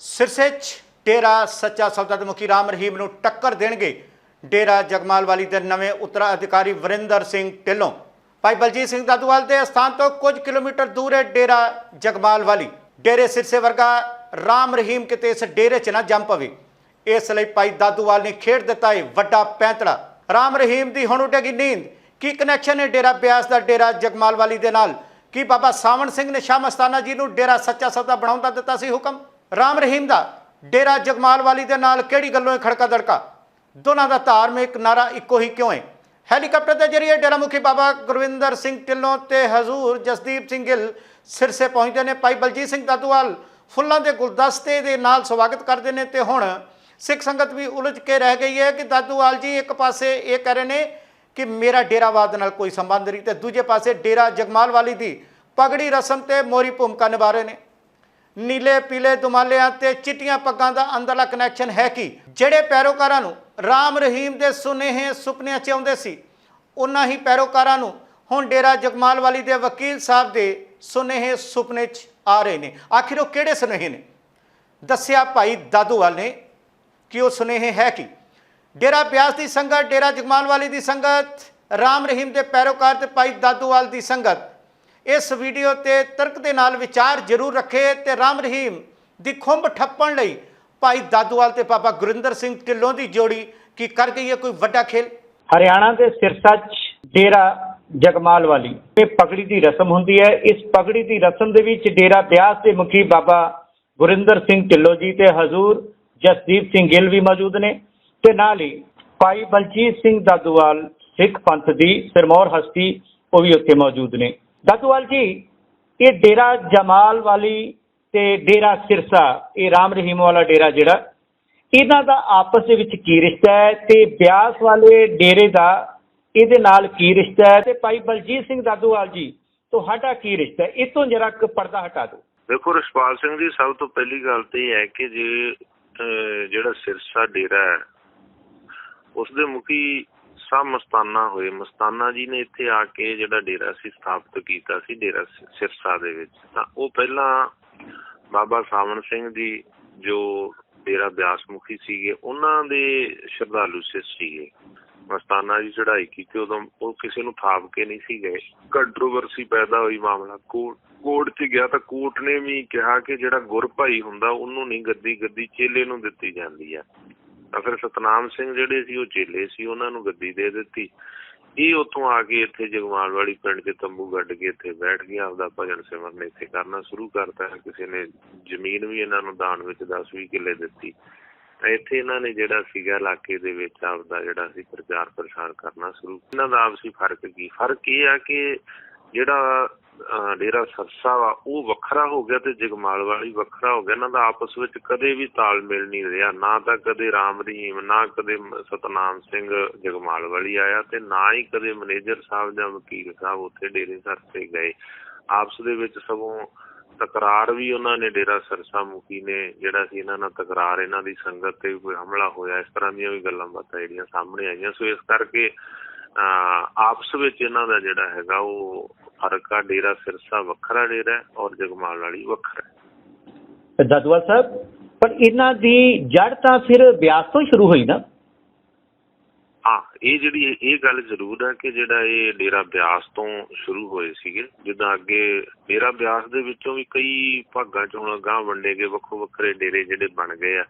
ਸਿਰਸੇ 'ਚ ਡੇਰਾ ਸੱਚਾ ਸੌਦਾ ਦੇ ਮੁਖੀ ਰਾਮ ਰਹੀਮ ਨੂੰ ਟੱਕਰ ਦੇਣਗੇ। ਡੇਰਾ ਜਗਮਾਲ ਵਾਲੀ ਦੇ ਨਵੇਂ ਉਤਰਾਧਿਕਾਰੀ ਵਰਿੰਦਰ ਸਿੰਘ ਢਿੱਲੋਂ। ਭਾਈ ਬਲਜੀਤ ਸਿੰਘ ਦਾਦੂਵਾਲ ਦੇ ਸਥਾਨ ਤੋਂ ਕੁਝ ਕਿਲੋਮੀਟਰ ਦੂਰ ਹੈ ਡੇਰਾ ਜਗਮਾਲ ਵਾਲੀ ਡੇਰੇ ਸਿਰਸੇ ਵਰਗਾ ਰਾਮ ਰਹੀਮ ਕਿਤੇ ਇਸ ਡੇਰੇ 'ਚ ਨਾ ਜੰਮ ਪਵੇ। ਇਸ ਲਈ ਭਾਈ ਦਾਦੂਵਾਲ ਨੇ ਖੇਡ ਦਿੱਤਾ ਹੈ ਵੱਡਾ ਪੈਂਤੜਾ। ਰਾਮ ਰਹੀਮ ਦੀ ਹੁਣ ਉੱਡੇਗੀ ਨੀਂਦ। ਕੀ ਕਨੈਕਸ਼ਨ ਹੈ ਡੇਰਾ ਬਿਆਸ ਦਾ ਡੇਰਾ ਜਗਮਾਲ ਵਾਲੀ ਦੇ ਨਾਲ? ਕੀ ਬਾਬਾ ਸਾਵਣ ਸਿੰਘ ਨੇ ਸ਼ਾਹ ਮਸਤਾਨਾ ਜੀ ਨੂੰ ਡੇਰਾ ਸੱਚਾ ਸੌਦਾ ਬਣਾਉਣ ਦਾ ਦਿੱਤਾ ਸੀ ਹੁਕਮ? ਰਾਮ ਰਹੀਮ ਦਾ ਡੇਰਾ ਜਗਮਾਲ ਵਾਲੀ ਦੇ ਨਾਲ ਕਿਹੜੀ ਗੱਲੋਂ ਹੈ ਖੜਕਾ ਦੜਕਾ? ਦੋਨਾਂ ਦਾ ਧਾਰਮਿਕ ਨਾਰਾ ਇੱਕੋ ਹੀ ਕਿਉਂ ਹੈ? ਹੈਲੀਕਾਪਟਰ ਦੇ ਜ਼ਰੀਏ ਡੇਰਾ ਮੁਖੀ ਬਾਬਾ ਗੁਰਵਿੰਦਰ ਸਿੰਘ ਢਿੱਲੋਂ ਤੇ ਹਜ਼ੂਰ ਜਸਦੀਪ ਸਿੰਘ ਗਿੱਲ ਸਿਰਸੇ ਪਹੁੰਚਦੇ ਨੇ। ਭਾਈ ਬਲਜੀਤ ਸਿੰਘ ਦਾਦੂਵਾਲ ਫੁੱਲਾਂ ਦੇ ਗੁਲਦਸਤੇ ਦੇ ਨਾਲ ਸਵਾਗਤ ਕਰਦੇ ਨੇ ਤੇ ਹੁਣ ਸਿੱਖ ਸੰਗਤ ਵੀ ਉਲਝ ਕੇ ਰਹਿ ਗਈ ਹੈ ਕਿ ਦਾਦੂਵਾਲ ਜੀ ਇੱਕ ਪਾਸੇ ਇਹ ਕਹਿ ਰਹੇ ਨੇ ਕਿ ਮੇਰਾ ਡੇਰਾਵਾਦ ਨਾਲ ਕੋਈ ਸੰਬੰਧ ਨਹੀਂ ਤੇ ਦੂਜੇ ਪਾਸੇ ਡੇਰਾ ਜਗਮਾਲ ਵਾਲੀ ਦੀ ਪਗੜੀ ਰਸਮ ਤੇ ਮੋਰੀ ਭੂਮਿਕਾ ਨਿਭਾ ਰਹੇ ਨੇ। ਨੀਲੇ ਪੀਲੇ ਦੁਮਾਲਿਆਂ ਤੇ ਚਿੱਟੀਆਂ ਪੱਗਾਂ ਦਾ ਅੰਦਰਲਾ ਕਨੈਕਸ਼ਨ ਹੈ ਕਿ? ਜਿਹੜੇ ਪੈਰੋਕਾਰਾਂ ਨੂੰ ਰਾਮ ਰਹੀਮ ਦੇ ਸੁਨੇਹੇ ਸੁਪਨਿਆਂ 'ਚ ਆਉਂਦੇ ਸੀ, ਉਹਨਾਂ ਹੀ ਪੈਰੋਕਾਰਾਂ ਨੂੰ ਹੁਣ ਡੇਰਾ ਜਗਮਾਲ ਵਾਲੀ ਦੇ ਵਕੀਲ ਸਾਹਿਬ ਦੇ ਸੁਨੇਹੇ ਸੁਪਨੇ 'ਚ ਆ ਰਹੇ ਨੇ। ਆਖਿਰ ਉਹ ਕਿਹੜੇ ਸੁਨੇਹੇ ਨੇ? ਦੱਸਿਆ ਭਾਈ ਦਾਦੂਵਾਲ ਨੇ ਕਿ ਉਹ ਸੁਨੇਹੇ ਹੈ ਕਿ? ਡੇਰਾ ਬਿਆਸ ਦੀ ਸੰਗਤ, ਡੇਰਾ ਜਗਮਾਲ ਵਾਲੀ ਦੀ ਸੰਗਤ, ਰਾਮ ਰਹੀਮ ਦੇ ਪੈਰੋਕਾਰ ਤੇ ਭਾਈ ਦਾਦੂਵਾਲ ਦੀ ਸੰਗਤ ਇਸ ਵੀਡੀਓ ਤੇ ਤਰਕ ਦੇ ਨਾਲ ਵਿਚਾਰ ਜ਼ਰੂਰ ਰੱਖੇ ਤੇ ਰਾਮ ਰਹੀਮ ਦੀ ਖੁੰਬ ਠੱਪਣ ਲਈ ਭਾਈ ਦਾਦੂਵਾਲ ਤੇ ਬਾਬਾ ਗੁਰਿੰਦਰ ਸਿੰਘ ਢਿੱਲੋਂ ਦੀ ਜੋੜੀ ਕੀ ਕਰ ਗਈ ਹੈ? ਕੋਈ ਵੱਡਾ ਖੇਲ? ਹਰਿਆਣਾ ਦੇ ਸਿਰਸਾ 'ਚ ਡੇਰਾ ਜਗਮਾਲ ਵਾਲੀ ਇਹ ਪਗੜੀ ਦੀ ਰਸਮ ਹੁੰਦੀ ਹੈ। ਇਸ ਪਗੜੀ ਦੀ ਰਸਮ ਦੇ ਵਿੱਚ ਡੇਰਾ ਬਿਆਸ ਦੇ ਮੁਖੀ ਬਾਬਾ ਗੁਰਿੰਦਰ ਸਿੰਘ ਢਿੱਲੋਂ ਜੀ ਤੇ ਹਜ਼ੂਰ ਜਸਦੀਪ ਸਿੰਘ ਗਿੱਲ ਵੀ ਮੌਜੂਦ ਨੇ ਤੇ ਨਾਲ ਹੀ ਭਾਈ ਬਲਜੀਤ ਸਿੰਘ ਦਾਦੂਵਾਲ, ਸਿੱਖ ਪੰਥ ਦੀ ਸਿਰਮੌਰ ਹਸਤੀ ਉਹ ਵੀ ਉੱਥੇ ਮੌਜੂਦ ਨੇ। ਦਾਦੂਵਾਲ ਜੀ, ਇਹ ਡੇਰਾ ਜਮਾਲ ਵਾਲੀ ਤੇ ਡੇਰਾ ਸਿਰਸਾ, ਇਹ ਰਾਮ ਰਹੀਮ ਵਾਲਾ ਡੇਰਾ ਜਿਹੜਾ, ਇਹਨਾਂ ਦਾ ਆਪਸ ਦੇ ਵਿੱਚ ਕੀ ਰਿਸ਼ਤਾ ਹੈ ਤੇ ਬਿਆਸ ਵਾਲੇ ਡੇਰੇ ਦਾ ਇਹਦੇ ਨਾਲ ਕੀ ਰਿਸ਼ਤਾ ਹੈ ਤੇ ਭਾਈ ਬਲਜੀਤ ਸਿੰਘ ਦਾਦੂਵਾਲ ਜੀ, ਤੁਹਾਡਾ ਕੀ ਰਿਸ਼ਤਾ ਹੈ? ਇਹ ਤੋਂ ਜਰਾ ਕੁ ਪਰਦਾ ਹਟਾ ਦਿਓ। ਦੇਖੋ ਰਸ਼ਪਾਲ ਸਿੰਘ ਜੀ, ਸਭ ਤੋਂ ਪਹਿਲੀ ਗੱਲ ਤੇ ਇਹ ਹੈ ਕਿ ਜੇ ਜਿਹੜਾ ਸਿਰਸਾ ਡੇਰਾ ਹੈ ਉਸ ਦੇ ਮੁਖੀ ਸਾਹ ਮਸਤਾਨਾ ਹੋਏ। ਮਸਤਾਨਾ ਜੀ ਨੇ ਇੱਥੇ ਆ ਕੇ ਜਿਹੜਾ ਡੇਰਾ ਸੀ, ਸਥਾਪਿਤ ਕੀਤਾ ਸੀ, ਡੇਰਾ ਸਿਰਸਾ ਦੇ ਵਿੱਚ। ਤਾਂ ਉਹ ਪਹਿਲਾਂ ਬਾਬਾ ਸਾਵਣ ਸਿੰਘ ਜੀ, ਜੋ ਡੇਰਾ ਬਿਆਸ ਸੀਗੇ, ਉਹਨਾਂ ਦੇ ਸ਼ਰਧਾਲੂ ਸਿੱਖ ਸੀਗੇ। ਮਸਤਾਨਾ ਜੀ ਚੜ੍ਹਾਈ ਕੀਤੀ ਉਦੋਂ, ਉਹ ਕਿਸੇ ਨੂੰ ਥਾਪ ਕੇ ਨਹੀਂ ਸੀ ਗਏ। ਕੰਟਰੋਵਰਸੀ ਪੈਦਾ ਹੋਈ ਮਾਮਲਾ। ਕੋਰਟ ਕੋਰਟ 'ਚ ਗਿਆ ਤਾਂ ਕੋਰਟ ਨੇ ਵੀ ਕਿਹਾ ਕਿ ਜਿਹੜਾ ਗੁਰ ਭਾਈ ਹੁੰਦਾ, ਉਹਨੂੰ ਨਹੀਂ ਗੱਦੀ ਗੱਦੀ ਚੇਲੇ ਨੂੰ ਦਿੱਤੀ ਜਾਂਦੀ ਆ। ਤਾਂ ਫਿਰ ਸਤਨਾਮ ਸਿੰਘ ਜਿਹੜੇ ਸੀ, ਉਹ ਚੇਲੇ ਸੀ, ਉਹਨਾਂ ਨੂੰ ਗੱਦੀ ਦੇ ਦਿੱਤੀ। ਇਹ ਉੱਥੋਂ ਆ ਕੇ ਇੱਥੇ ਜਗਮਾਲ ਵਾਲੀ ਪਿੰਡ 'ਚ ਤੰਬੂ ਗੱਡ ਕੇ ਇੱਥੇ ਬੈਠ ਗਿਆ ਆਪਦਾ ਭਜਨ ਸਿਮਰਨ ਇੱਥੇ ਕਰਨਾ ਸ਼ੁਰੂ ਕਰਤਾ। ਕਿਸੇ ਨੇ ਜ਼ਮੀਨ ਵੀ ਇਹਨਾਂ ਨੂੰ ਦਾਨ ਵਿੱਚ 10-20 ਕਿੱਲੇ ਦਿੱਤੀ। ਤਾਂ ਇੱਥੇ ਇਹਨਾਂ ਨੇ ਜਿਹੜਾ ਸੀਗਾ, ਇਲਾਕੇ ਦੇ ਵਿੱਚ ਆਪਦਾ ਜਿਹੜਾ ਸੀ ਪ੍ਰਚਾਰ ਪ੍ਰਸਾਰ ਕਰਨਾ ਸ਼ੁਰੂ। ਇਹਨਾਂ ਦਾ ਆਪਸੀ ਫ਼ਰਕ ਕੀ? ਫ਼ਰਕ ਇਹ ਆ ਕਿ ਜਿਹੜਾ ਡੇਰਾ ਸਰਸਾ ਵਾ, ਉਹ ਵੱਖਰਾ ਹੋ ਗਿਆ ਤੇ ਜਗਮਾਲ ਵਾਲੀ ਵੱਖਰਾ ਹੋ ਗਿਆ। ਇਹਨਾਂ ਦਾ ਆਪਸ ਵਿੱਚ ਕਦੇ ਵੀ ਤਾਲਮੇਲ ਨਹੀਂ ਰਿਹਾ। ਨਾ ਤਾਂ ਕਦੇ ਰਾਮ ਰਹੀਮ, ਨਾ ਕਦੇ ਸਤਨਾਮ ਸਿੰਘ ਜਗਮਾਲ ਵਾਲੀ ਆਇਆ ਤੇ ਨਾ ਹੀ ਕਦੇ ਮੈਨੇਜਰ ਸਾਹਿਬ ਜਾਂ ਵਕੀਲ ਸਾਹਿਬ ਉੱਥੇ ਡੇਰੇ ਸਰਸੇ ਗਏ। ਆਪਸ ਦੇ ਵਿੱਚ ਸਗੋਂ ਤਕਰਾਰ ਵੀ ਉਹਨਾਂ ਨੇ ਡੇਰਾ ਸਰਸਾ ਮੁਖੀ ਨੇ, ਜਿਹੜਾ ਸੀ ਇਹਨਾਂ ਨਾਲ ਤਕਰਾਰ, ਇਹਨਾਂ ਦੀ ਸੰਗਤ ਤੇ ਕੋਈ ਹਮਲਾ ਹੋਇਆ। ਇਸ ਤਰ੍ਹਾਂ ਦੀਆਂ ਵੀ ਗੱਲਾਂ ਬਾਤਾਂ ਜਿਹੜੀਆਂ ਸਾਹਮਣੇ ਆਈਆਂ। ਸੋ ਇਸ ਕਰਕੇ ਆਪਸ ਵਿੱਚ ਇਹਨਾਂ ਦਾ ਜਿਹੜਾ ਹੈਗਾ ਉਹ ਫ਼ਰਕ ਡੇਰਾ ਸਿਰਸਾ ਵੱਖਰਾ ਡੇਰਾ ਹੈ ਔਰ ਜਗਮਾਲ ਵਾਲੀ ਵੱਖਰਾ ਹੈ। ਤੇ ਦਾਦੂਵਾਲ ਸਾਹਿਬ ਪਰ ਇਹਨਾਂ ਦੀ ਜੜ ਤਾਂ ਫਿਰ ਬਿਆਸ ਤੋਂ ਸ਼ੁਰੂ ਹੋਈ ਨਾ? ਹਾਂ ਇਹ ਜਿਹੜੀ ਇਹ ਗੱਲ ਜ਼ਰੂਰ ਹੈ ਕਿ ਜਿਹੜਾ ਇਹ ਡੇਰਾ ਬਿਆਸ ਤੋਂ ਸ਼ੁਰੂ ਹੋਏ ਸੀਗੇ ਜਿੱਦਾਂ ਅੱਗੇ ਡੇਰਾ ਬਿਆਸ ਦੇ ਵਿੱਚੋਂ ਵੀ ਕਈ ਭਾਗਾਂ ਚ ਹੁਣ ਗਾਂ ਵੰਡੇ ਗਏ ਵੱਖੋ ਵੱਖਰੇ ਡੇਰੇ ਜਿਹੜੇ ਬਣ ਗਏ ਆ।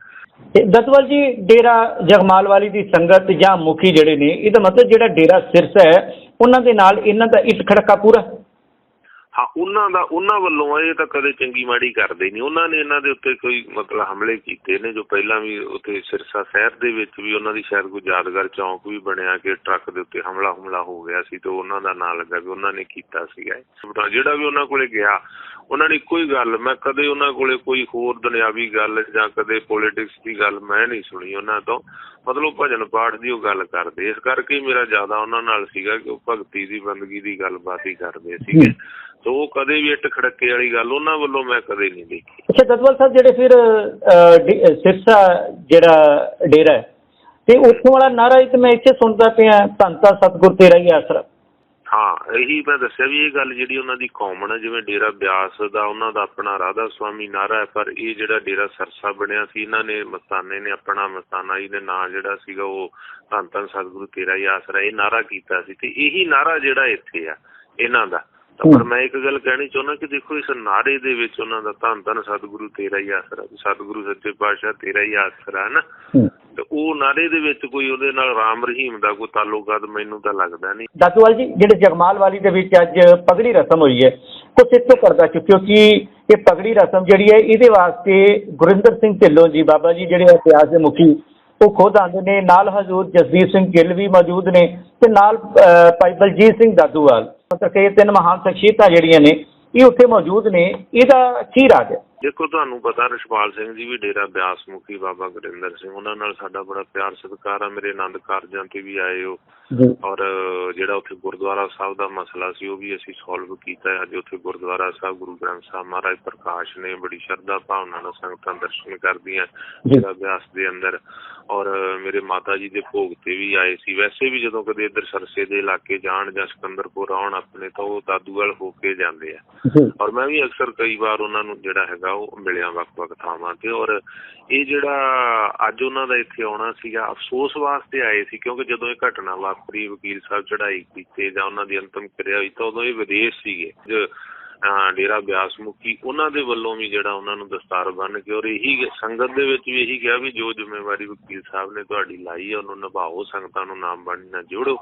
ਤੇ ਦਤਵਲ ਜੀ ਡੇਰਾ ਜਗਮਾਲ ਵਾਲੀ ਦੀ ਸੰਗਤ ਜਾਂ ਮੁਖੀ ਜਿਹੜੇ ਨੇ ਇਹਦਾ ਮਤਲਬ ਜਿਹੜਾ ਡੇਰਾ ਸਿਰਸਾ ਹੈ ਉਹਨਾਂ ਦੇ ਨਾਲ ਇਹਨਾਂ ਦਾ ਇਸ ਖੜਕਾ ਪੂਰਾ। ਹਾਂ, ਉਹਨਾਂ ਦਾ, ਉਹਨਾਂ ਵੱਲੋਂ ਇਹ ਤਾਂ ਕਦੇ ਚੰਗੀ ਮਾੜੀ ਕਰਦੇ ਨਹੀਂ। ਉਹਨਾਂ ਨੇ ਇਹਨਾਂ ਦੇ ਉੱਤੇ ਕੋਈ ਮਤਲਬ ਹਮਲੇ ਕੀਤੇ ਨੇ, ਜੋ ਪਹਿਲਾਂ ਵੀ ਉੱਥੇ ਸਿਰਸਾ ਸ਼ਹਿਰ ਦੇ ਵਿੱਚ ਵੀ ਉਹਨਾਂ ਦੀ ਸ਼ਾਇਦ ਕੋਈ ਯਾਦਗਾਰ ਚੌਂਕ ਵੀ ਬਣਿਆ ਕਿ ਟਰੱਕ ਦੇ ਉੱਤੇ ਹਮਲਾ ਹਮਲਾ ਹੋ ਗਿਆ ਸੀ ਤੇ ਉਹਨਾਂ ਦਾ ਨਾਂ ਲੱਗਾ ਵੀ ਉਹਨਾਂ ਨੇ ਕੀਤਾ ਸੀਗਾ। ਜਿਹੜਾ ਵੀ ਉਹਨਾਂ ਕੋਲੇ ਗਿਆ ਉਹਨਾਂ ਨੇ ਕੋਈ ਗੱਲ, ਮੈਂ ਕਦੇ ਉਹਨਾਂ ਕੋਲੇ ਕੋਈ ਹੋਰ ਦੁਨਿਆਵੀ ਗੱਲ ਜਾਂ ਕਦੇ ਪੋਲਿਟਿਕਸ ਦੀ ਗੱਲ ਮੈਂ ਨਹੀਂ ਸੁਣੀ ਉਹਨਾਂ ਤੋਂ। ਮਤਲਬ ਭਜਨ ਪਾਠ ਦੀ ਉਹ ਗੱਲ ਕਰਦੇ। ਇਸ ਕਰਕੇ ਮੇਰਾ ਜ਼ਿਆਦਾ ਉਹਨਾਂ ਨਾਲ ਸੀਗਾ ਕਿ ਉਹ ਭਗਤੀ ਦੀ, ਬੰਦਗੀ ਦੀ ਗੱਲਬਾਤ ਹੀ ਕਰਦੇ ਸੀਗੇ। ਤੇ ਉਹ ਕਦੇ ਵੀ ਇੱਟ ਖੜੱਕੇ ਵਾਲੀ ਗੱਲ ਉਹਨਾਂ ਵੱਲੋਂ ਮੈਂ ਕਦੇ ਨਹੀਂ ਦੇਖੀ। ਅੱਛਾ ਦਤਵਲ ਸਾਹਿਬ, ਜਿਹੜੇ ਫਿਰ ਸਿਰਸਾ ਜਿਹੜਾ ਡੇਰਾ ਤੇ ਉੱਥੋਂ ਵਾਲਾ ਨਾਰਾ ਇੱਕ ਮੈਂ ਇੱਥੇ ਸੁਣਦਾ ਪਿਆ ਧੰਨ ਤਾਂ ਸਤਿਗੁਰ ਤੇਰਾ ਹੀ ਆਸਰਾ। ਹਾਂ, ਇਹੀ ਮੈਂ ਦੱਸਿਆ ਵੀ ਇਹ ਗੱਲ ਜਿਹੜੀ ਉਹਨਾਂ ਦੀ ਕਾਮਨ ਹੈ ਜਿਵੇਂ ਡੇਰਾ ਬਿਆਸ ਦਾ ਉਹਨਾਂ ਦਾ ਆਪਣਾ ਰਾਧਾ ਸੁਆਮੀ ਨਾਰਾ ਹੈ, ਪਰ ਇਹ ਜਿਹੜਾ ਡੇਰਾ ਸਰਸਾ ਬਣਿਆ ਸੀ, ਇਹਨਾਂ ਨੇ ਮਸਤਾਨੇ ਨੇ ਆਪਣਾ ਮਸਤਾਨਾ ਜੀ ਦੇ ਨਾਂ ਜਿਹੜਾ ਸੀਗਾ, ਉਹ ਧੰਨ ਧੰਨ ਸਤਿਗੁਰੂ ਤੇਰਾ ਹੀ ਆਸਰਾ, ਇਹ ਨਾਰਾ ਕੀਤਾ ਸੀ ਤੇ ਇਹੀ ਨਾਰਾ ਜਿਹੜਾ ਇੱਥੇ ਆ, ਇਹਨਾਂ ਦਾ। ਪਰ ਮੈਂ ਇੱਕ ਗੱਲ ਕਹਿਣੀ ਚਾਹੁੰਦਾ ਕਿ ਦੇਖੋ, ਇਸ ਨਾਰੇ ਦੇ ਵਿੱਚ ਉਹਨਾਂ ਦਾ ਧੰਨ ਧੰਨ ਸਤਿਗੁਰੂ ਤੇਰਾ ਹੀ ਆਸਰਾ, ਸਤਿਗੁਰੂ ਸੱਚੇ ਪਾਤਸ਼ਾਹ ਤੇਰਾ ਹੀ ਆਸਰਾ ਹੈ ਨਾ। ਤੇ ਉਹ ਨਾਰੇ ਦੇ ਵਿੱਚ ਕੋਈ ਉਹਦੇ ਨਾਲ ਰਾਮ ਰਹੀਮ ਦਾ ਕੋਈ ਤਾਲੁਕਾਤ ਮੈਨੂੰ ਤਾਂ ਲੱਗਦਾ ਨਹੀਂ। ਦਾਦੂਵਾਲ ਜੀ, ਜਿਹੜੇ ਜਗਮਾਲ ਵਾਲੀ ਦੇ ਵਿੱਚ ਅੱਜ ਪਗੜੀ ਰਸਮ ਹੋਈ ਹੈ, ਕੁਛ ਇੱਥੋਂ ਕਰਦਾ ਚੁੱਕਿਓ ਕਿਉਂਕਿ ਇਹ ਪਗੜੀ ਰਸਮ ਜਿਹੜੀ ਹੈ, ਇਹਦੇ ਵਾਸਤੇ ਗੁਰਿੰਦਰ ਸਿੰਘ ਢਿੱਲੋਂ ਜੀ, ਬਾਬਾ ਜੀ ਜਿਹੜੇ ਇਤਿਹਾਸ ਦੇ ਮੁਖੀ, ਉਹ ਖੁਦ ਆਉਂਦੇ ਨੇ। ਨਾਲ ਹਜ਼ੂਰ ਜਸਦੀਪ ਸਿੰਘ ਗਿੱਲ ਵੀ ਮੌਜੂਦ ਨੇ ਤੇ ਨਾਲ ਭਾਈ ਬਲਜੀਤ ਸਿੰਘ ਦਾਦੂਵਾਲ। ਮਤਲਬ ਕਿ ਇਹ ਤਿੰਨ ਮਹਾਨ ਸ਼ਖਸੀਅਤਾਂ ਜਿਹੜੀਆਂ ਨੇ, ਇਹ ਉੱਥੇ ਮੌਜੂਦ ਨੇ। ਇਹਦਾ ਕੀ ਰਾਜ ਹੈ? ਦੇਖੋ ਤੁਹਾਨੂੰ ਪਤਾ ਰਸ਼ਪਾਲ ਸਿੰਘ ਜੀ ਵੀ ਡੇਰਾ ਬਿਆਸ ਮੁਖੀ ਬਾਬਾ ਗੁਰਿੰਦਰ ਸਿੰਘ ਉਹਨਾਂ ਨਾਲ ਸਾਡਾ ਬੜਾ ਪਿਆਰ ਸਤਿਕਾਰ ਆ। ਮੇਰੇ ਆਨੰਦ ਕਾਰਜਾਂ ਤੇ ਵੀ ਆਏ ਹੋ ਔਰ ਜਿਹੜਾ ਉੱਥੇ ਗੁਰਦੁਆਰਾ ਸਾਹਿਬ ਦਾ ਮਸਲਾ ਸੀ ਉਹ ਵੀ ਅਸੀਂ ਸੋਲਵ ਕੀਤਾ ਹੈ। ਅੱਜ ਉੱਥੇ ਗੁਰਦੁਆਰਾ ਸਾਹਿਬ ਗੁਰੂ ਗ੍ਰੰਥ ਸਾਹਿਬ ਮਹਾਰਾਜ ਪ੍ਰਕਾਸ਼ ਨੇ ਬੜੀ ਸ਼ਰਧਾ ਭਾਵਨਾ ਨਾਲ ਸੰਗਤਾਂ ਦਰਸ਼ਨ ਕਰਦੀਆਂ ਜੀ। ਡੇਰਾ ਬਿਆਸ ਦੇ ਅੰਦਰ। ਔਰ ਮੇਰੇ ਮਾਤਾ ਜੀ ਦੇ ਭੋਗ ਤੇ ਵੀ ਆਏ ਸੀ। ਵੈਸੇ ਵੀ ਜਦੋਂ ਕਦੇ ਇੱਧਰ ਸਰਸੇ ਦੇ ਇਲਾਕੇ ਜਾਣ ਜਾਂ ਸਿਕੰਦਰਪੁਰ ਆਉਣ ਆਪਣੇ ਤਾਂ ਉਹ ਦਾਦੂਵਾਲ ਹੋ ਕੇ ਜਾਂਦੇ ਆ। ਔਰ ਮੈਂ ਵੀ ਅਕਸਰ ਕਈ ਵਾਰ ਉਹਨਾਂ ਨੂੰ ਜਿਹੜਾ ਹੈਗਾ ਉਹ ਮਿਲਿਆ ਵੱਖ-ਵੱਖ ਥਾਵਾਂ ਤੇ। ਔਰ ਇਹ ਜਿਹੜਾ ਅੱਜ ਉਹਨਾਂ ਦਾ ਇੱਥੇ ਆਉਣਾ ਸੀਗਾ ਅਫਸੋਸ ਵਾਸਤੇ ਆਏ ਸੀ ਕਿਉਂਕਿ ਜਦੋਂ ਇਹ ਘਟਨਾ ਵਾਪਰੀ ਵਕੀਲ ਸਾਹਿਬ ਚੜ੍ਹਾਈ ਕੀਤੇ ਜਾਂ ਉਹਨਾਂ ਦੀ ਅੰਤਮ ਕਿਰਿਆ ਹੋਈ ਤਾਂ ਉਦੋਂ ਇਹ ਵਿਦੇਸ਼ ਸੀਗੇ। ਡੇਰਾ ਬਿਆਸ ਮੁਖੀ ਉਹਨਾਂ ਦੇ ਵੱਲੋਂ ਵੀ ਜਿਹੜਾ ਉਹਨਾਂ ਨੂੰ ਦਸਤਾਰ ਬੰਨ ਕੇ ਔਰ ਇਹੀ ਸੰਗਤ ਦੇ ਵਿੱਚ ਵੀ ਇਹੀ ਕਿਹਾ ਵੀ ਜੋ ਜ਼ਿੰਮੇਵਾਰੀ ਵਕੀਲ ਸਾਹਿਬ ਨੇ ਤੁਹਾਡੀ ਲਾਈ ਹੈ ਉਹਨੂੰ ਨਿਭਾਓ, ਸੰਗਤਾਂ ਨੂੰ ਨਾਮ ਬਣਨ ਨਾਲ ਜੋੜੋ,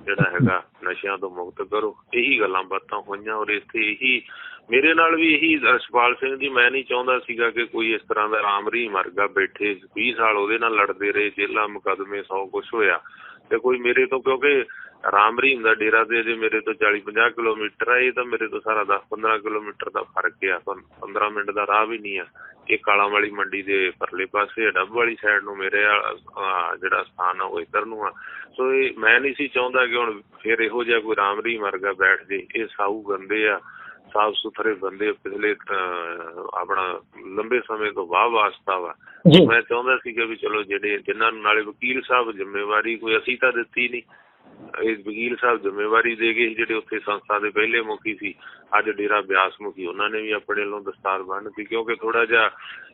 ਜਿਹੜਾ ਹੈਗਾ ਨਸ਼ਿਆਂ ਤੋਂ ਮੁਕਤ ਕਰੋ। ਇਹੀ ਗੱਲਾਂ ਬਾਤਾਂ ਹੋਈਆਂ ਔਰ ਇੱਥੇ ਇਹੀ ਮੇਰੇ ਨਾਲ ਵੀ ਇਹੀ ਰਸ਼ਪਾਲ ਸਿੰਘ ਜੀ, ਮੈਂ ਨਹੀਂ ਚਾਹੁੰਦਾ ਸੀਗਾ ਕਿ ਕੋਈ ਇਸ ਤਰ੍ਹਾਂ ਦਾ ਰਾਮ ਰੀ ਮਰਗਾ ਬੈਠੇ 20 ਸਾਲ ਉਹਦੇ ਨਾਲ ਲੜਦੇ ਰਹੇ ਜੇਲਾ ਮੁਕਦਮੇ, ਸੌ ਕੁਝ ਹੋਇਆ। ਤੇ ਕੋਈ ਮੇਰੇ ਤੋਂ ਕਿਉਂਕਿ ਰਾਮ ਰਹੀਮ ਦਾ ਡੇਰਾ ਤੇ ਜੇ ਮੇਰੇ ਤੋਂ 40 50 ਕਿਲੋਮੀਟਰ ਆ ਇਹ ਤਾਂ ਮੇਰੇ ਤੋਂ ਸਾਰਾ 10 15 ਕਿਲੋਮੀਟਰ ਦਾ ਫ਼ਰਕ ਆ। ਪੰ- 15 ਮਿੰਟ ਦਾ ਰਾਹ ਵੀ ਨਹੀਂ ਆ ਇਹ ਕਾਲਾਂ ਵਾਲੀ ਮੰਡੀ ਦੇ ਪਰਲੇ ਪਾਸੇ ਡੱਬ ਵਾਲੀ ਸਾਈਡ ਨੂੰ ਮੇਰੇ ਜਿਹੜਾ ਸਥਾਨ ਆ ਉਹ ਇੱਧਰ ਨੂੰ ਆ। ਸੋ ਇਹ ਮੈਂ ਨਹੀਂ ਸੀ ਚਾਹੁੰਦਾ ਕਿ ਹੁਣ ਫਿਰ ਇਹੋ ਜਿਹਾ ਕੋਈ ਰਾਮ ਰਹੀਮ ਵਰਗਾ ਬੈਠ ਜੇ। ਇਹ ਸਾਊ ਬੰਦੇ ਆ ਸਾਫ਼ ਸੁਥਰੇ ਬੰਦੇ ਪਿਛਲੇ ਆਪਣਾ ਲੰਬੇ ਸਮੇਂ ਤੋਂ ਵਾਹ ਵਾਸਤਾ ਵਾ। ਮੈਂ ਚਾਹੁੰਦਾ ਸੀ ਕਿ ਵੀ ਚਲੋ ਜਿਹੜੇ ਜਿਨ੍ਹਾਂ ਨੂੰ ਨਾਲੇ ਵਕੀਲ ਸਾਹਿਬ ਜ਼ਿੰਮੇਵਾਰੀ ਕੋਈ ਅਸੀਂ ਤਾਂ ਦਿੱਤੀ ਨਹੀਂ। ਇਹ ਵਕੀਲ ਸਾਹਿਬ ਜ਼ਿੰਮੇਵਾਰੀ ਦੇ ਗਏ ਜਿਹੜੇ ਉੱਥੇ ਸੰਸਥਾ ਦੇ ਪਹਿਲੇ ਮੁਖੀ ਸੀ, ਅੱਜ ਡੇਰਾ ਬਿਆਸ ਮੁਖੀ, ਉਹਨਾਂ ਨੇ ਵੀ ਆਪਣੇ ਵੱਲੋਂ ਦਸਤਾਰ ਬੰਨ੍ਹਤੀ ਕਿਉਂਕਿ ਥੋੜਾ ਜਿਹਾ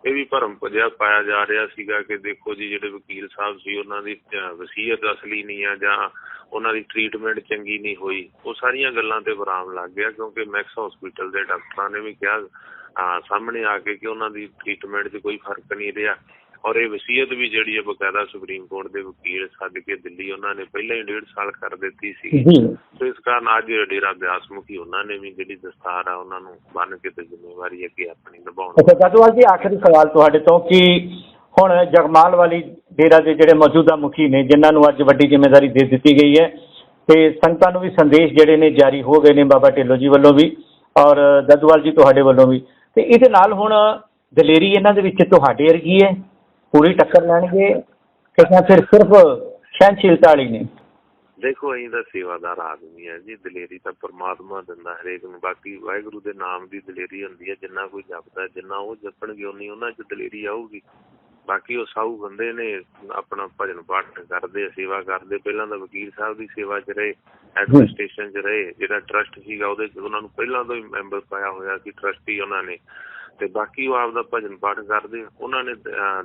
ਇਹ ਵੀ ਭਰਮ ਭਜਿਆ ਪਾਇਆ ਜਾ ਰਿਹਾ ਸੀਗਾ ਕਿ ਦੇਖੋ ਜੀ, ਜਿਹੜੇ ਵਕੀਲ ਸਾਹਿਬ ਸੀ, ਉਹਨਾਂ ਦੀ ਵਸੀਅਤ ਅਸਲੀ ਨਹੀਂ ਆ ਜਾਂ ਉਹਨਾਂ ਦੀ ਟ੍ਰੀਟਮੈਂਟ ਚੰਗੀ ਨਹੀਂ ਹੋਈ, ਉਹ ਸਾਰੀਆਂ ਗੱਲਾਂ ਤੇ ਵਿਰਾਮ ਲੱਗ ਗਿਆ, ਕਿਉਂਕਿ ਮੈਕਸ ਹਸਪੀਟਲ ਦੇ ਡਾਕਟਰਾਂ ਨੇ ਵੀ ਕਿਹਾ ਸਾਹਮਣੇ ਆ ਕੇ ਕਿ ਉਹਨਾਂ ਦੀ ਟ੍ਰੀਟਮੈਂਟ 'ਚ ਕੋਈ ਫ਼ਰਕ ਨਹੀਂ ਰਿਹਾ। ਔਰ ਇਹ ਵਸੀਅਤ ਵੀ ਜਿਹੜੀ ਹੈ ਬਕਾਇਦਾ ਸੁਪਰੀਮ ਕੋਰਟ ਦੇ ਵਕੀਲ ਛੱਡ ਕੇ ਦਿੱਲੀ ਉਹਨਾਂ ਨੇ ਪਹਿਲਾਂ ਹੀ ਡੇਢ ਸਾਲ ਕਰ ਦਿੱਤੀ ਸੀ। ਸੋ ਇਸ ਕਾਰਨ ਅੱਜ ਡੇਰਾ ਬਿਆਸ ਮੁਖੀ ਉਹਨਾਂ ਨੇ ਵੀ ਜਿਹੜੀ ਦਸਤਾਰ ਆ ਉਹਨਾਂ ਨੂੰ ਬੰਨ ਕੇ ਤੇ ਜ਼ਿੰਮੇਵਾਰੀ ਅੱਗੇ ਆਪਣੀ ਨਿਭਾਉਣ ਅੱਛਾ ਦਾਦੂਵਾਲ ਜੀ ਆਖਰੀ ਸਵਾਲ ਤੁਹਾਡੇ ਤੋਂ ਕਿ ਹੁਣ ਜਗਮਾਲ ਵਾਲੀ ਡੇਰਾ ਦੇ ਜਿਹੜੇ ਮੌਜੂਦਾ ਮੁਖੀ ਨੇ ਜਿਨ੍ਹਾਂ ਨੂੰ ਅੱਜ ਵੱਡੀ ਜ਼ਿੰਮੇਵਾਰੀ ਦੇ ਦਿੱਤੀ ਗਈ ਹੈ ਤੇ ਸੰਗਤਾਂ ਨੂੰ ਵੀ ਸੰਦੇਸ਼ ਜਿਹੜੇ ਨੇ ਜਾਰੀ ਹੋ ਗਏ ਨੇ ਬਾਬਾ ਢਿੱਲੋਂ ਜੀ ਵੱਲੋਂ ਵੀ ਔਰ ਦਾਦੂਵਾਲ ਜੀ ਤੁਹਾਡੇ ਵੱਲੋਂ ਵੀ। ਤੇ ਇਹਦੇ ਨਾਲ ਹੁਣ ਦਲੇਰੀ ਇਹਨਾਂ ਦੇ ਵਿੱਚ ਤੁਹਾਡੇ ਵਰਗੀ ਹੈ? ਪੂਰੀ ਟੱਕਰ ਲੈਣਗੇ ਕਿ ਜਾਂ ਫਿਰ ਸਿਰਫ ਸਹਿਨਸ਼ੀਲਤਾ ਵਾਲੀ ਨੇ। ਦੇਖੋ, ਅਸੀਂ ਤਾਂ ਸੇਵਾਦਾਰ ਆਦਮੀ ਆ ਜੀ, ਦਲੇਰੀ ਤਾਂ ਪ੍ਰਮਾਤਮਾ ਦਿੰਦਾ ਹਰੇਕ ਨੂੰ। ਬਾਕੀ ਵਾਹਿਗੁਰੂ ਦੇ ਨਾਮ ਦੀ ਦਲੇਰੀ ਹੁੰਦੀ ਹੈ ਜਿੰਨਾ ਕੋਈ ਜਪਦਾ, ਜਿੰਨਾ ਉਹ ਜਪਣਗੇ ਉਨੀ ਉਹਨਾਂ 'ਚ ਦਲੇਰੀ ਆਊਗੀ। ਬਾਕੀ ਉਹ ਸਾਊ ਬੰਦੇ ਨੇ, ਆਪਣਾ ਭਜਨ ਪਾਠ ਕਰਦੇ, ਸੇਵਾ ਕਰਦੇ। ਪਹਿਲਾਂ ਤਾਂ ਵਕੀਲ ਸਾਹਿਬ ਦੀ ਸੇਵਾ 'ਚ ਰਹੇ, ਐਡਮਿਨਿਸਟ੍ਰੇਸ਼ਨ 'ਚ ਰਹੇ। ਜਿਹੜਾ ਟਰਸਟ ਸੀਗਾ, ਉਹਦੇ 'ਚ ਉਹਨਾਂ ਨੂੰ ਪਹਿਲਾਂ ਤੋਂ ਹੀ ਮੈਂਬਰ ਪਾਇਆ ਹੋਇਆ ਸੀ ਟਰਸਟੀ ਉਹਨਾਂ ਨੇ। ਤੇ ਬਾਕੀ ਉਹ ਆਪਦਾ ਭਜਨ ਪਾਠ ਕਰਦੇ ਉਹਨਾਂ ਨੇ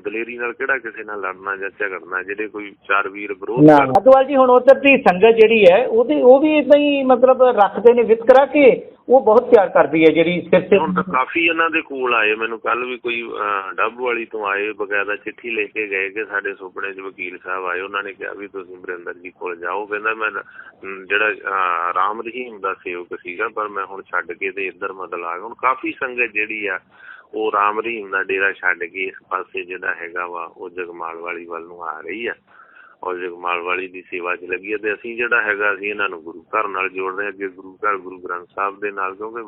ਦਲੇਰੀ ਨਾਲ ਕਿਹੜਾ ਕਿਸੇ ਨਾਲ ਲੜਨਾ ਜਾਂ ਝਗੜਨਾ ਜਿਹੜੇ ਕੋਈ ਚਾਰ ਵੀਰ ਵਿਰੋਧ ਨਾ ਕਰਦੇ ਦਾਦੂਵਾਲ ਜੀ ਹੁਣ ਉਧਰ ਦੀ ਸੰਗਤ ਜਿਹੜੀ ਹੈ ਉਹਦੇ ਉਹ ਵੀ ਇਦਾਂ ਹੀ ਮਤਲਬ ਰੱਖਦੇ ਨੇ ਵਿਤਕਰਾ ਕੇ ਉਹ ਬਹੁਤ ਪਿਆਰ ਕਰਦੀ ਹੈ ਜਿਹੜੀ ਸਿਰ ਤੇ ਹੁਣ ਤਾਂ ਕਾਫੀ ਇਹਨਾਂ ਦੇ ਕੋਲ ਆਏ, ਮੈਨੂੰ ਕੱਲ ਵੀ ਕੋਈ ਡੱਬ ਵਾਲੀ ਤੋਂ ਆਏ, ਬਕਾਇਦਾ ਚਿੱਠੀ ਲੈ ਕੇ ਗਏ ਕਿ ਸਾਡੇ ਸੁਪਨੇ 'ਚ ਵਕੀਲ ਸਾਹਿਬ ਆਏ, ਉਹਨਾਂ ਨੇ ਕਿਹਾ ਵੀ ਤੁਸੀਂ ਬਰਿੰਦਰ ਜੀ ਕੋਲ ਜਾਓ। ਕਹਿੰਦਾ ਮੈਂ ਜਿਹੜਾ ਰਾਮ ਰਹੀਮ ਦਾ ਸੇਵਕ ਸੀਗਾ, ਪਰ ਮੈਂ ਹੁਣ ਛੱਡ ਕੇ ਤੇ ਇੱਧਰ ਮਦਲ ਆ ਗਿਆ ਹੁਣ ਕਾਫੀ ਸੰਗਤ ਜਿਹੜੀ ਆ, ਉਹ ਰਾਮ ਰਹੀਮ ਦਾ ਡੇਰਾ ਛੱਡ ਕੇ ਇਸ ਪਾਸੇ ਜਿਹੜਾ ਹੈਗਾ ਵਾ, ਉਹ ਜਗਮਾਲ ਵਾਲੀ ਵੱਲ ਨੂੰ ਆ ਰਹੀ ਆ। ਔਰ ਜਗਮਾਲ ਵਾਲੀ ਦੀ ਸੇਵਾ 'ਚ ਲੱਗੀ ਹੈ ਤੇ ਅਸੀਂ ਜਿਹੜਾ ਹੈਗਾ ਅਸੀਂ ਇਹਨਾਂ ਨੂੰ ਗੁਰੂ ਘਰ ਨਾਲ ਜੋੜ ਰਹੇ ਹਾਂ, ਅੱਗੇ ਗੁਰੂ ਘਰ, ਗੁਰੂ ਗ੍ਰੰਥ ਸਾਹਿਬ ਦੇ ਨਾਲ, ਕਿਉਂਕਿ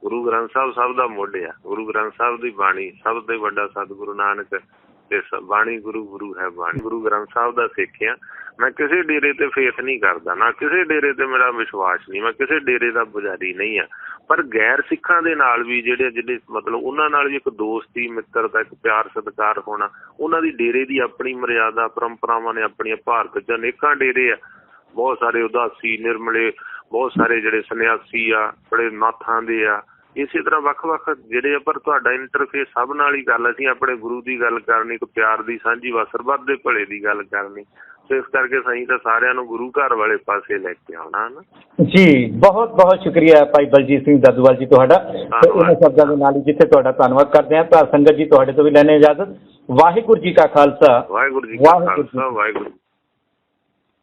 ਗੁਰੂ ਗ੍ਰੰਥ ਸਾਹਿਬ ਸਭ ਦਾ ਮੁੱਢ ਆ। ਗੁਰੂ ਗ੍ਰੰਥ ਸਾਹਿਬ ਦੀ ਬਾਣੀ ਸਭ ਤੋਂ ਵੱਡਾ ਸਤਿਗੁਰੂ ਨਾਨਕ ਤੇ ਬਾਣੀ ਗੁਰੂ ਗੁਰੂ ਹੈ ਬਾਣੀ। ਗੁਰੂ ਗ੍ਰੰਥ ਸਾਹਿਬ ਦਾ ਸਿੱਖਿਆ ਮੈਂ ਕਿਸੇ ਡੇਰੇ ਤੇ ਫੇਥ ਨਹੀਂ ਕਰਦਾ, ਨਾ ਕਿਸੇ ਡੇਰੇ ਤੇ ਮੇਰਾ ਵਿਸ਼ਵਾਸ ਨਹੀਂ, ਮੈਂ ਕਿਸੇ ਡੇਰੇ ਦਾ ਪੁਜਾਰੀ ਨਹੀਂ ਆ। ਪਰ ਗੈਰ ਸਿੱਖਾਂ ਦੇ ਨਾਲ ਵੀ ਜਿਹੜੇ ਜਿਹੜੇ ਮਤਲਬ ਉਹਨਾਂ ਨਾਲ ਵੀ ਇੱਕ ਦੋਸਤੀ, ਮਿੱਤਰਤਾ, ਇੱਕ ਪਿਆਰ, ਸਤਿਕਾਰ ਹੋਣਾ, ਉਹਨਾਂ ਦੀ ਡੇਰੇ ਦੀ ਆਪਣੀ ਮਰਿਆਦਾ, ਪਰੰਪਰਾਵਾਂ ਨੇ ਆਪਣੀਆਂ ਭਾਰਤ ਚ ਅਨੇਕਾਂ ਡੇਰੇ ਆ। ਬਹੁਤ ਸਾਰੇ ਉਦਾਸੀ, ਨਿਰਮਲੇ, ਬਹੁਤ ਸਾਰੇ ਜਿਹੜੇ ਸੰਨਿਆਸੀ ਆ, ਬੜੇ ਨਾਥਾਂ ਦੇ ਆ। ਇਸੇ ਤਰ੍ਹਾਂ ਵੱਖ-ਵੱਖ ਜਿਹੜੇ ਆ ਪਰ ਤੁਹਾਡਾ ਇੰਟਰਫੇਸ ਸਭ ਨਾਲ ਹੀ ਗੱਲ ਅਸੀਂ ਆਪਣੇ ਗੁਰੂ ਦੀ ਗੱਲ ਕਰਨੀ ਇੱਕ ਪਿਆਰ ਦੀ ਸਾਂਝੀ ਵਾ ਸਰਬੱਤ ਦੇ ਭਲੇ ਦੀ ਗੱਲ ਕਰਨੀ। ਸੋ ਇਸ ਕਰਕੇ ਸਹੀ ਤਾਂ ਸਾਰਿਆਂ ਨੂੰ ਗੁਰੂ ਘਰ ਵਾਲੇ ਪਾਸੇ ਲੈ ਕੇ ਆਉਣਾ ਨਾ ਜੀ ਬਹੁਤ ਬਹੁਤ ਸ਼ੁਕਰੀਆ ਭਾਈ ਬਲਜੀਤ ਸਿੰਘ ਦਾਦੂਵਾਲ ਜੀ ਤੁਹਾਡਾ। ਤੇ ਇਹਨਾਂ ਸ਼ਬਦਾਂ ਦੇ ਨਾਲ ਹੀ ਜਿੱਥੇ ਤੁਹਾਡਾ ਧੰਨਵਾਦ ਕਰਦੇ ਹਾਂ। ਤਾਂ ਸੰਗਤ ਜੀ ਤੁਹਾਡੇ ਤੋਂ ਵੀ ਲੈਣੇ ਇਜਾਜ਼ਤ। ਵਾਹਿਗੁਰੂ ਜੀ ਕਾ ਖਾਲਸਾ। ਵਾਹਿਗੁਰੂ ਜੀ ਕਾ ਖਾਲਸਾ ਵਾਹਿਗੁਰੂ ਕੀ